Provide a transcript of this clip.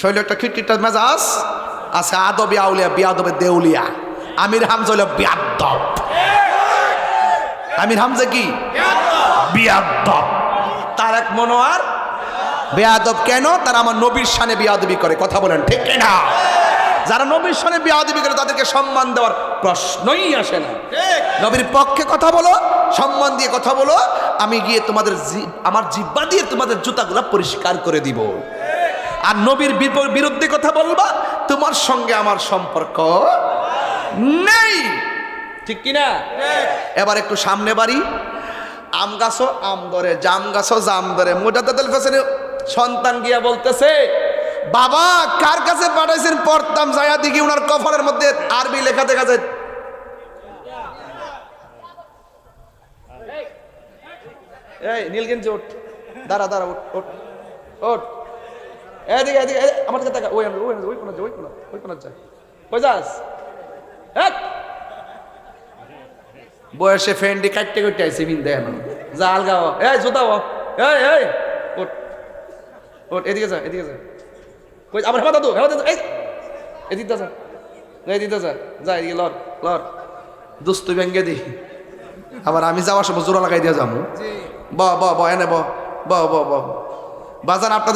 শৈল একটা খিটখিটা মেজাজ? আছে আদবে আউলিয়া বিয়াদবে দেউলিয়া। আমির হামজা হইল বিয়াদব। আমির হামজা কি? বিয়াদব। তার এক মনোয়ার? বেয়াদব কেন? তারা আমার নবীর সানে বিয়াদবি করে। কথা বলেন ঠিক না যারা নবীর সানে বিয়াদবি করে তাদেরকে সম্মান দেওয়ার প্রশ্নই আসে না। নবীর পক্ষে কথা বলো সম্মান দিয়ে কথা বলো আমি গিয়ে তোমাদের আমার জিব্বা দিয়ে তোমাদের জুতাগুলো পরিষ্কার করে দিব। আর নবীর বিরুদ্ধে কথা বলবা, তোমার সঙ্গে আমার সম্পর্ক নেই। ঠিক কিনা এবার একটু সামনে বাড়ি। আম গাছও আম ধরে, জাম গাছও জাম ধরে। হোসেনের সন্তান গিয়া বলতেছে, বাবা, কার কাছে পাঠাইছেন পড়তাম যায়া দেখি উনার কফরের মধ্যে আরবি লেখা দেখা যায়? এই, নীলগঞ্জ ওঠ দাঁড়া দাঁড়া ওঠ ওঠ ওঠ এদিকে এদিকে আমার দিকে ওই ওই ওই কোন ওই কোন ওই কোন যায় কই যাস এক। বয়সে ফ্রেন্ডি কাটতে কাটতে আইসি বিন দেন যা আলগাও এই জুতা ও এই এই ওঠ। ওঠ এদিকে যা এদিকে যা। কই আবার হেমা দাদু হেমা দাদু এই। এদিকে যা। এদিকে যা। যা এদিকে লর লর দুস্তু ব্যাঙ্গে দি। আবার আমি যাওয়ার সময় জোড়া লাগাই দিয়ে যাব। ব ব ব এনে ব। ব ব ব। বাজান আপনাদের